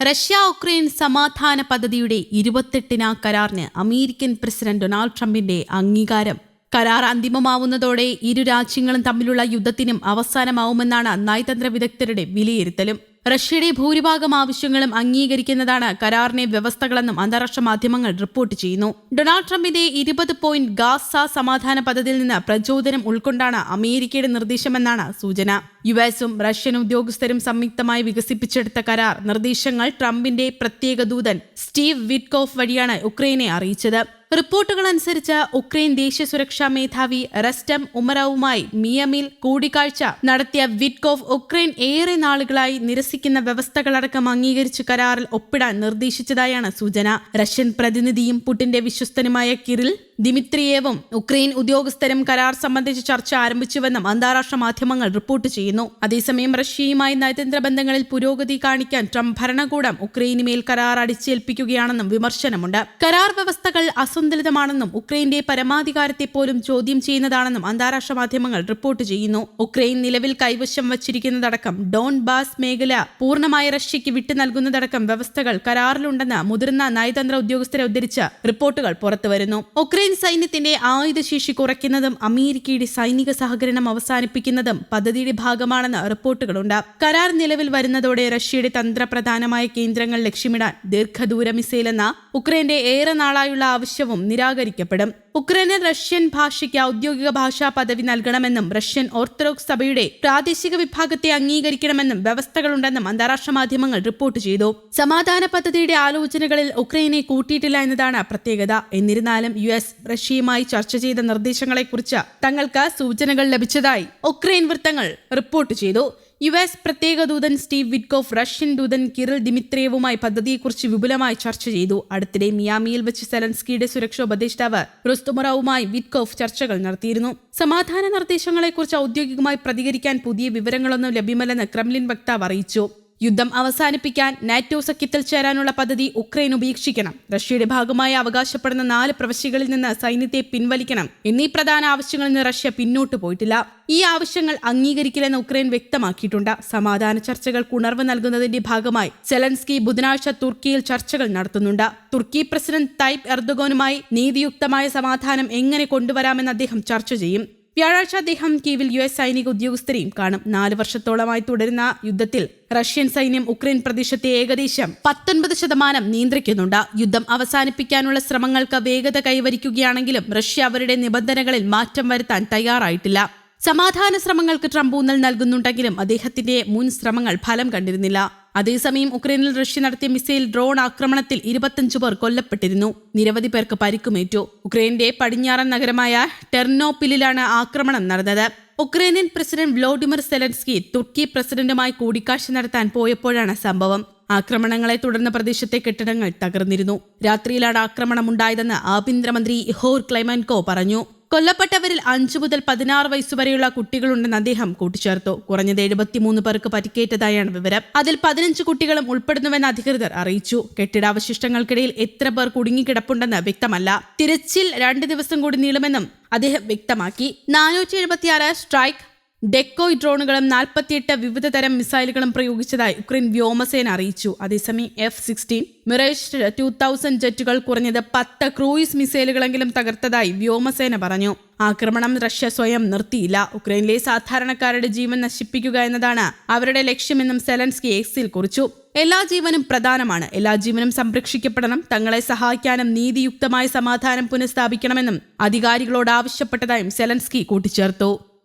Russia Ukraine സമാധാന പദ്ധതിയുടെ ഇരുപത്തെട്ടിന കരാറിന് അമേരിക്കൻ പ്രസിഡന്റ് ഡൊണാൾഡ് ട്രംപിന്റെ അംഗീകാരം. കരാർ അന്തിമമാവുന്നതോടെ ഇരു രാജ്യങ്ങളും തമ്മിലുള്ള യുദ്ധത്തിനും അവസാനമാവുമെന്നാണ് നയതന്ത്ര വിദഗ്ധരുടെ വിലയിരുത്തലും. റഷ്യയുടെ ഭൂരിഭാഗം ആവശ്യങ്ങളും അംഗീകരിക്കുന്നതാണ് കരാറിനെ വ്യവസ്ഥകളെന്നും അന്താരാഷ്ട്ര മാധ്യമങ്ങൾ റിപ്പോർട്ട് ചെയ്യുന്നു. ഡൊണാൾഡ് ട്രംപിന്റെ ഇരുപത് പോയിന്റ് ഗാസ സമാധാന പദ്ധതിയിൽ നിന്ന് പ്രചോദനം ഉൾക്കൊണ്ടാണ് അമേരിക്കയുടെ നിർദ്ദേശമെന്നാണ് സൂചന. യു എസും റഷ്യൻ ഉദ്യോഗസ്ഥരും സംയുക്തമായി വികസിപ്പിച്ചെടുത്ത കരാർ നിർദ്ദേശങ്ങൾ ട്രംപിന്റെ പ്രത്യേക ദൂതൻ സ്റ്റീവ് വിറ്റ്കോഫ് വഴിയാണ് ഉക്രൈനെ അറിയിച്ചത്. റിപ്പോർട്ടുകൾ അനുസരിച്ച് ഉക്രൈൻ ദേശീയ സുരക്ഷാ മേധാവി റസ്റ്റം ഉമറവുമായി മിയമിൽ കൂടിക്കാഴ്ച നടത്തിയ വിറ്റ്കോഫ് ഉക്രൈൻ ഏറെ നാളുകളായി നിരസിക്കുന്ന വ്യവസ്ഥകളടക്കം അംഗീകരിച്ച് കരാറിൽ ഒപ്പിടാൻ നിർദ്ദേശിച്ചതായാണ് സൂചന. റഷ്യൻ പ്രതിനിധിയും പുടിന്റെ വിശ്വസ്തനുമായ കിറിൽ ദിമിത്രിയേവും ഉക്രൈൻ ഉദ്യോഗസ്ഥരും കരാർ സംബന്ധിച്ച് ചർച്ച ആരംഭിച്ചുവെന്നും അന്താരാഷ്ട്ര മാധ്യമങ്ങൾ റിപ്പോർട്ട് ചെയ്യുന്നു. അതേസമയം റഷ്യയുമായി നയതന്ത്ര ബന്ധങ്ങളിൽ പുരോഗതി കാണിക്കാൻ ട്രംപ് ഭരണകൂടം ഉക്രൈനുമേൽ കരാർ അടിച്ചേൽപ്പിക്കുകയാണെന്നും വിമർശനമുണ്ട്. കരാർ വ്യവസ്ഥകൾ അസന്തുലിതമാണെന്നും ഉക്രൈന്റെ പരമാധികാരത്തെ പോലും ചോദ്യം ചെയ്യുന്നതാണെന്നും അന്താരാഷ്ട്ര മാധ്യമങ്ങൾ റിപ്പോർട്ട് ചെയ്യുന്നു. ഉക്രൈൻ നിലവിൽ കൈവശം വച്ചിരിക്കുന്നതടക്കം ഡോൺ ബാസ് മേഖല പൂർണമായി റഷ്യയ്ക്ക് വിട്ടു നൽകുന്നതടക്കം വ്യവസ്ഥകൾ കരാറിലുണ്ടെന്ന് മുതിർന്ന നയതന്ത്ര ഉദ്യോഗസ്ഥരെ ഉദ്ധരിച്ച് റിപ്പോർട്ടുകൾ പുറത്തുവരുന്നു. ഉക്രൈൻ സൈന്യത്തിന്റെ ആയുധശേഷി കുറയ്ക്കുന്നതും അമേരിക്കയുടെ സൈനിക സഹകരണം അവസാനിപ്പിക്കുന്നതും പദ്ധതിയുടെ ഭാഗമാണെന്ന് റിപ്പോർട്ടുകളുണ്ട്. കരാർ നിലവിൽ വരുന്നതോടെ റഷ്യയുടെ തന്ത്രപ്രധാനമായ കേന്ദ്രങ്ങൾ ലക്ഷ്യമിടാൻ ദീർഘദൂര മിസൈൽ എന്ന ഉക്രൈന്റെ ഏറെ നാളായുള്ള ആവശ്യവും നിരാകരിക്കപ്പെടും. ഉക്രൈന് റഷ്യൻ ഭാഷയ്ക്ക് ഔദ്യോഗിക ഭാഷാ പദവി നൽകണമെന്നും റഷ്യൻ ഓർത്തഡോക്സ് സഭയുടെ പ്രാദേശിക വിഭാഗത്തെ അംഗീകരിക്കണമെന്നും വ്യവസ്ഥകളുണ്ടെന്നും അന്താരാഷ്ട്ര മാധ്യമങ്ങൾ റിപ്പോർട്ട് ചെയ്തു. സമാധാന പദ്ധതിയുടെ ആലോചനകളിൽ ഉക്രൈനെ കൂട്ടിയിട്ടില്ല എന്നതാണ് പ്രത്യേകത. എന്നിരുന്നാലും യു എസ് റഷ്യയുമായി ചർച്ച ചെയ്ത നിർദ്ദേശങ്ങളെക്കുറിച്ച് തങ്ങൾക്ക് സൂചനകൾ ലഭിച്ചതായി ഉക്രൈൻ വൃത്തങ്ങൾ റിപ്പോർട്ട് ചെയ്തു. യു എസ് പ്രത്യേക ദൂതൻ സ്റ്റീവ് വിറ്റ്കോഫ് റഷ്യൻ ദൂതൻ കിറിൽ ദിമിത്രേവുമായി പദ്ധതിയെക്കുറിച്ച് വിപുലമായി ചർച്ച ചെയ്തു. അടുത്തിടെ മിയാമിയിൽ വെച്ച് സെലൻസ്കിയുടെ സുരക്ഷാ ഉപദേഷ്ടാവ് റുസ്തുമറാവുമായി വിറ്റ്കോഫ് ചർച്ചകൾ നടത്തിയിരുന്നു. സമാധാന നിർദ്ദേശങ്ങളെക്കുറിച്ച് ഔദ്യോഗികമായി പ്രതികരിക്കാൻ പുതിയ വിവരങ്ങളൊന്നും ലഭ്യമല്ലെന്ന് ക്രെംലിൻ വക്താവ് അറിയിച്ചു. യുദ്ധം അവസാനിപ്പിക്കാൻ നാറ്റോ സഖ്യത്തിൽ ചേരാനുള്ള പദ്ധതി ഉക്രൈൻ ഉപേക്ഷിക്കണം. റഷ്യയുടെ ഭാഗമായി അവകാശപ്പെടുന്ന നാല് പ്രവശ്യകളിൽ നിന്ന് സൈന്യത്തെ പിൻവലിക്കണം എന്നീ പ്രധാന ആവശ്യങ്ങളിൽ നിന്ന് റഷ്യ പിന്നോട്ട് പോയിട്ടില്ല. ഈ ആവശ്യങ്ങൾ അംഗീകരിക്കില്ലെന്ന് ഉക്രൈൻ വ്യക്തമാക്കിയിട്ടുണ്ട്. സമാധാന ചർച്ചകൾക്ക് ഉണർവ് നൽകുന്നതിന്റെ ഭാഗമായി സെലൻസ്കി ബുധനാഴ്ച തുർക്കിയിൽ ചർച്ചകൾ നടത്തുന്നുണ്ട്. തുർക്കി പ്രസിഡന്റ് തൈപ് എർദോഗോനുമായി നീതിയുക്തമായ സമാധാനം എങ്ങനെ കൊണ്ടുവരാമെന്ന് അദ്ദേഹം ചർച്ച ചെയ്യും. വ്യാഴാഴ്ച അദ്ദേഹം കീവിൽ യു എസ് സൈനിക ഉദ്യോഗസ്ഥരെയും കാണും. നാല് വർഷത്തോളമായി തുടരുന്ന യുദ്ധത്തിൽ റഷ്യൻ സൈന്യം ഉക്രൈൻ പ്രദേശത്തെ ഏകദേശം പത്തൊൻപത് ശതമാനം നിയന്ത്രിക്കുന്നുണ്ട്. യുദ്ധം അവസാനിപ്പിക്കാനുള്ള ശ്രമങ്ങൾക്ക് വേഗത കൈവരിക്കുകയാണെങ്കിലും റഷ്യ അവരുടെ നിബന്ധനകളിൽ മാറ്റം വരുത്താൻ തയ്യാറായിട്ടില്ല. സമാധാന ശ്രമങ്ങൾക്ക് ട്രംപ് ഊന്നൽ നൽകുന്നുണ്ടെങ്കിലും അദ്ദേഹത്തിന്റെ മുൻ ശ്രമങ്ങൾ ഫലം കണ്ടിരുന്നില്ല. അതേസമയം ഉക്രൈനിൽ റഷ്യ നടത്തിയ മിസൈൽ ഡ്രോൺ ആക്രമണത്തിൽ ഇരുപത്തഞ്ചു പേർ കൊല്ലപ്പെട്ടിരുന്നു. നിരവധി പേർക്ക് പരിക്കുമേറ്റു. ഉക്രൈന്റെ പടിഞ്ഞാറൻ നഗരമായ ടെർനോപ്പിലാണ് ആക്രമണം നടന്നത്. ഉക്രൈനിയൻ പ്രസിഡന്റ് വ്ളോഡിമിർ സെലൻസ്കി തുർക്കി പ്രസിഡന്റുമായി കൂടിക്കാഴ്ച നടത്താൻ പോയപ്പോഴാണ് സംഭവം. ആക്രമണങ്ങളെ തുടർന്ന് പ്രദേശത്തെ കെട്ടിടങ്ങൾ തകർന്നിരുന്നു. രാത്രിയിലാണ് ആക്രമണമുണ്ടായതെന്ന് ആഭ്യന്തരമന്ത്രി ഇഹോർ ക്ലൈമൻകോ പറഞ്ഞു. കൊല്ലപ്പെട്ടവരിൽ അഞ്ചു മുതൽ പതിനാറ് വയസ്സുവരെയുള്ള കുട്ടികളുണ്ടെന്ന് അദ്ദേഹം കൂട്ടിച്ചേർത്തു. കുറഞ്ഞത് എഴുപത്തിമൂന്ന് പേർക്ക് പരിക്കേറ്റതായാണ് വിവരം. അതിൽ പതിനഞ്ച് കുട്ടികളും ഉൾപ്പെടുന്നുവെന്ന് അധികൃതർ അറിയിച്ചു. കെട്ടിടാവശിഷ്ടങ്ങൾക്കിടയിൽ എത്ര പേർ കുടുങ്ങിക്കിടപ്പുണ്ടെന്ന് വ്യക്തമല്ല. തിരച്ചിൽ രണ്ട് ദിവസം കൂടി നീളുമെന്നും അദ്ദേഹം വ്യക്തമാക്കി. നാനൂറ്റി എഴുപത്തിയാറ് സ്ട്രൈക്ക് ഡെക്കോയ് ഡ്രോണുകളും നാൽപ്പത്തിയെട്ട് വിവിധ തരം മിസൈലുകളും പ്രയോഗിച്ചതായി ഉക്രൈൻ വ്യോമസേന അറിയിച്ചു. അതേസമയം F sixteen Mirage two thousand ജെറ്റുകൾ കുറഞ്ഞത് പത്ത് ക്രൂയിസ് മിസൈലുകളെങ്കിലും തകർത്തതായി വ്യോമസേന പറഞ്ഞു. ആക്രമണം റഷ്യ സ്വയം നിർത്തിയില്ല. ഉക്രൈനിലെ സാധാരണക്കാരുടെ ജീവൻ നശിപ്പിക്കുക എന്നതാണ് അവരുടെ ലക്ഷ്യമെന്നും സെലൻസ്കി എക്സിൽ കുറിച്ചു. എല്ലാ ജീവനും പ്രധാനമാണ്. എല്ലാ ജീവനും സംരക്ഷിക്കപ്പെടണം. തങ്ങളെ സഹായിക്കാനും നീതിയുക്തമായ സമാധാനം പുനഃസ്ഥാപിക്കണമെന്നും അധികാരികളോട് ആവശ്യപ്പെട്ടതായും സെലൻസ്കി കൂട്ടിച്ചേർത്തു.